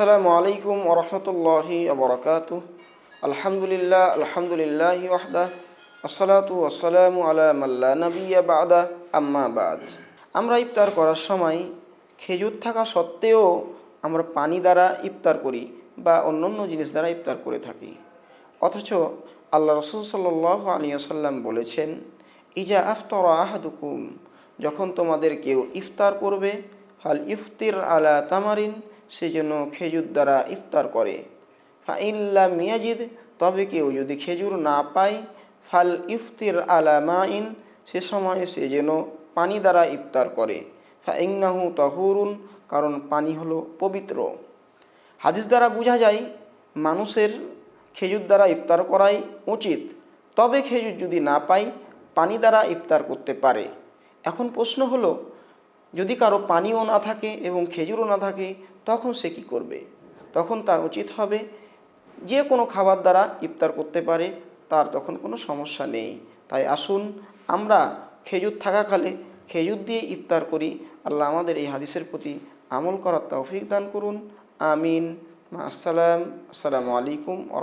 আসসালামু আলাইকুম ওরহমতুল্লাহি আবরকাত আলহামদুলিল্লাহ আলহামদুলিল্লাহ ওয়াহদা আসসালাতু আসসালামু আলা মাল্লা নবিয়া বাদা আম্মা বাদ আমরা ইফতার করার সময় খেজুর থাকা সত্ত্বেও আমরা পানি দ্বারা ইফতার করি বা অন্য অন্য জিনিস দ্বারা ইফতার করে থাকি। অথচ আল্লাহ রসুল সাল্লাহ আলী আসাল্লাম বলেছেন, ইজা আফতর আহাদুকুম যখন তোমাদের কেউ ইফতার করবে, হাল ইফতির আলা তামারিন সে যেন খেজুর দ্বারা ইফতার করে। ফাইল্লা মিয়াজিদ তবে কেউ যদি খেজুর না পায়, ফাল ইফতির আলা মাইন সে সময় সে যেন পানি দ্বারা ইফতার করে। ফাইন্নাহু তহুরুন, কারণ পানি হলো পবিত্র। হাদিস দ্বারা বোঝা যায়, মানুষের খেজুর দ্বারা ইফতার করাই উচিত। তবে খেজুর যদি না পাই পানি দ্বারা ইফতার করতে পারে। এখন প্রশ্ন হলো, যদি কারও পানিও না থাকে এবং খেজুরও না থাকে, তখন সে কি করবে? তখন তার উচিত হবে, যে কোনো খাবার দ্বারা ইফতার করতে পারে, তার তখন কোনো সমস্যা নেই। তাই আসুন, আমরা খেজুর থাকাকালে খেজুর দিয়ে ইফতার করি। আল্লাহ আমাদের এই হাদিসের প্রতি আমল করার তৌফিক দান করুন। আমিন। আসসালাম। আসসালামু আলাইকুম আ